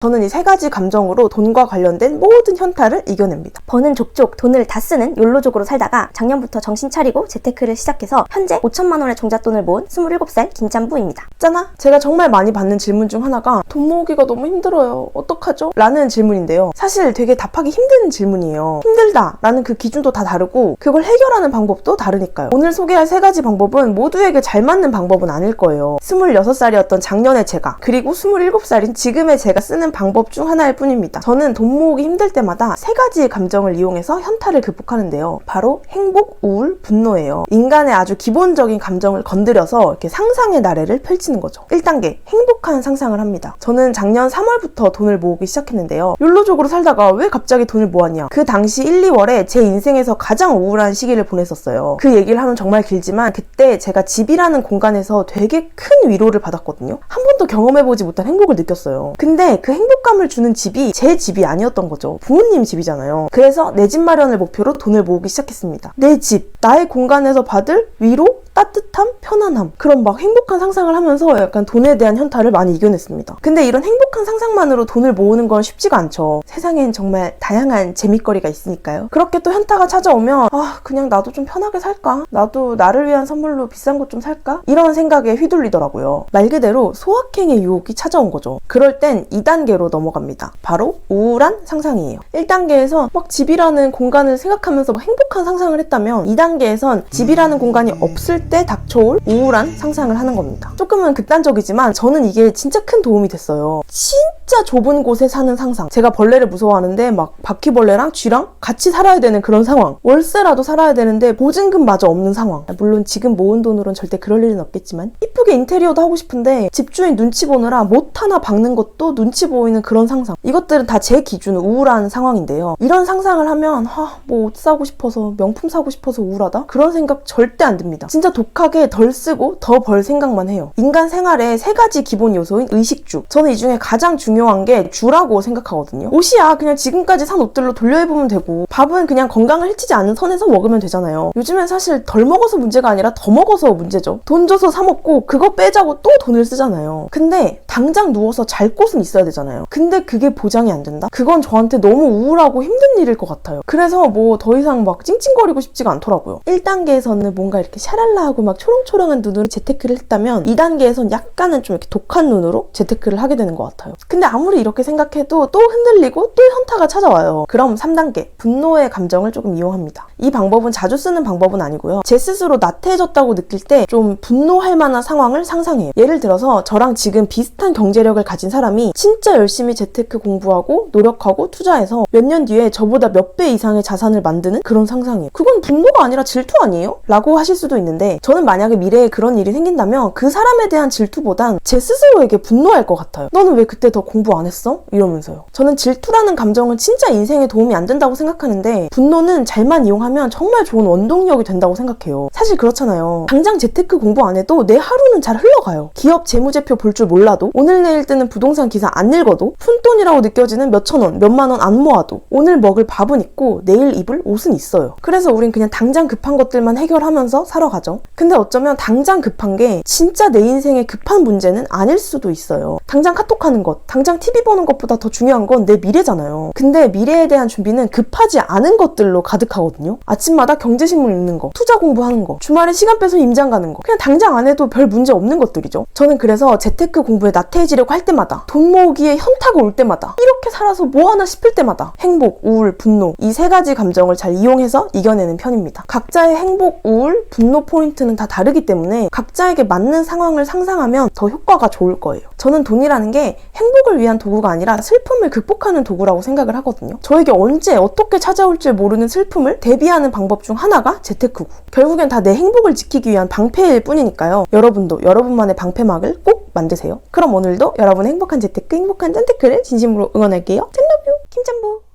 저는 이 세 가지 감정으로 돈과 관련된 모든 현타를 이겨냅니다. 버는 족족 돈을 다 쓰는 욜로족으로 살다가 작년부터 정신 차리고 재테크를 시작해서 현재 5천만 원의 종잣돈을 모은 27살 김짬부입니다. 있잖아. 제가 정말 많이 받는 질문 중 하나가 돈 모으기가 너무 힘들어요. 어떡하죠? 라는 질문인데요. 사실 되게 답하기 힘든 질문이에요. 힘들다. 라는 그 기준도 다 다르고 그걸 해결하는 방법도 다르니까요. 오늘 소개할 세 가지 방법은 모두에게 잘 맞는 방법은 아닐 거예요. 26살이었던 작년의 제가 그리고 27살인 지금의 제가 쓰는 방법 중 하나일 뿐입니다. 저는 돈 모으기 힘들 때마다 세 가지의 감정을 이용해서 현타를 극복하는데요. 바로 행복, 우울, 분노예요. 인간의 아주 기본적인 감정을 건드려서 이렇게 상상의 나래를 펼치는 거죠. 1단계, 행복한 상상을 합니다. 저는 작년 3월부터 돈을 모으기 시작했는데요. 욜로족으로 살다가 왜 갑자기 돈을 모았냐? 그 당시 1, 2월에 제 인생에서 가장 우울한 시기를 보냈었어요. 그 얘기를 하면 정말 길지만 그때 제가 집이라는 공간에서 되게 큰 위로를 받았거든요. 한 번도 경험해보지 못한 행복을 느꼈어요. 근데 그 행복감을 주는 집이 제 집이 아니었던 거죠. 부모님 집이잖아요. 그래서 내 집 마련을 목표로 돈을 모으기 시작했습니다. 내 집, 나의 공간에서 받을 위로, 따뜻함, 편 안함 그런 막 행복한 상상을 하면서 약간 돈에 대한 현타를 많이 이겨냈습니다. 근데 이런 행복한 상상만으로 돈을 모으는 건 쉽지가 않죠. 세상엔 정말 다양한 재밌거리가 있으니까요. 그렇게 또 현타가 찾아오면 아 그냥 나도 좀 편하게 살까? 나도 나를 위한 선물로 비싼 것 좀 살까? 이런 생각에 휘둘리더라고요. 말 그대로 소확행의 유혹이 찾아온 거죠. 그럴 땐 2단계로 넘어갑니다. 바로 우울한 상상이에요. 1단계에서 막 집이라는 공간을 생각하면서 막 행복한 상상을 했다면 2단계에선 집이라는 공간이 없을 때 닥쳐올 우울 한 상상을 하는 겁니다. 조금은 극단적이지만 저는 이게 진짜 큰 도움이 됐어요. 진 짜 좁은 곳에 사는 상상. 제가 벌레를 무서워하는데 막 바퀴벌레랑 쥐랑 같이 살아야 되는 그런 상황. 월세라도 살아야 되는데 보증금마저 없는 상황. 물론 지금 모은 돈으론 절대 그럴 일은 없겠지만 이쁘게 인테리어도 하고 싶은데 집주인 눈치 보느라 못 하나 박는 것도 눈치 보이는 그런 상상. 이것들은 다 제 기준 우울한 상황인데요. 이런 상상을 하면 아, 뭐옷 사고 싶어서 명품 사고 싶어서 우울하다? 그런 생각 절대 안 듭니다. 진짜 독하게 덜 쓰고 더 벌 생각만 해요. 인간 생활의 세 가지 기본 요소인 의식주. 저는 이 중에 가장 중요한 게 주라고 생각하거든요. 옷이야 그냥 지금까지 산 옷들로 돌려 입으면 되고 밥은 그냥 건강을 해치지 않는 선에서 먹으면 되잖아요. 요즘엔 사실 덜 먹어서 문제가 아니라 더 먹어서 문제죠. 돈 줘서 사 먹고 그거 빼자고 또 돈을 쓰잖아요. 근데 당장 누워서 잘 곳은 있어야 되잖아요. 근데 그게 보장이 안 된다? 그건 저한테 너무 우울하고 힘든 일일 것 같아요. 그래서 뭐 더 이상 막 찡찡거리고 싶지가 않더라고요. 1단계에서는 뭔가 이렇게 샤랄라 하고 막 초롱초롱한 눈으로 재테크를 했다면 2단계에선 약간은 좀 이렇게 독한 눈으로 재테크를 하게 되는 것 같아요. 근데 아무리 이렇게 생각해도 또 흔들리고 또 현타가 찾아와요. 그럼 3단계 분노의 감정을 조금 이용합니다. 이 방법은 자주 쓰는 방법은 아니고요. 제 스스로 나태해졌다고 느낄 때 좀 분노할 만한 상황을 상상해요. 예를 들어서 저랑 지금 비슷한 경제력을 가진 사람이 진짜 열심히 재테크 공부하고 노력하고 투자해서 몇 년 뒤에 저보다 몇 배 이상의 자산을 만드는 그런 상상이에요. 그건 분노가 아니라 질투 아니에요? 라고 하실 수도 있는데 저는 만약에 미래에 그런 일이 생긴다면 그 사람에 대한 질투보단 제 스스로에게 분노할 것 같아요. 너는 왜 그때 더 공부 안 했어? 이러면서요. 저는 질투라는 감정은 진짜 인생에 도움이 안 된다고 생각하는데 분노는 잘만 이용하 면 정말 좋은 원동력이 된다고 생각해요. 사실 그렇잖아요. 당장 재테크 공부 안 해도 내 하루는 잘 흘러가요. 기업 재무제표 볼 줄 몰라도 오늘 내일 뜨는 부동산 기사 안 읽어도 푼돈이라고 느껴지는 몇천 원, 몇만 원 안 모아도 오늘 먹을 밥은 있고 내일 입을 옷은 있어요. 그래서 우린 그냥 당장 급한 것들만 해결하면서 살아가죠. 근데 어쩌면 당장 급한 게 진짜 내 인생에 급한 문제는 아닐 수도 있어요. 당장 카톡하는 것, 당장 TV 보는 것보다 더 중요한 건 내 미래잖아요. 근데 미래에 대한 준비는 급하지 않은 것들로 가득하거든요. 아침마다 경제신문 읽는 거, 투자 공부하는 거, 주말에 시간 빼서 임장 가는 거, 그냥 당장 안 해도 별 문제 없는 것들이죠. 저는 그래서 재테크 공부에 나태해지려고 할 때마다, 돈 모으기에 현타가 올 때마다, 이렇게 살아서 뭐 하나 싶을 때마다 행복, 우울, 분노 이 세 가지 감정을 잘 이용해서 이겨내는 편입니다. 각자의 행복, 우울, 분노 포인트는 다 다르기 때문에 각자에게 맞는 상황을 상상하면 더 효과가 좋을 거예요. 저는 돈이라는 게 행복을 위한 도구가 아니라 슬픔을 극복하는 도구라고 생각을 하거든요. 저에게 언제 어떻게 찾아올지 모르는 슬픔을 대비하는 방법 중 하나가 재테크고 결국엔 다 내 행복을 지키기 위한 방패일 뿐이니까요. 여러분도 여러분만의 방패막을 꼭 만드세요. 그럼 오늘도 여러분의 행복한 재테크, 행복한 짠테크를 진심으로 응원할게요. 짠러뷰 김짬보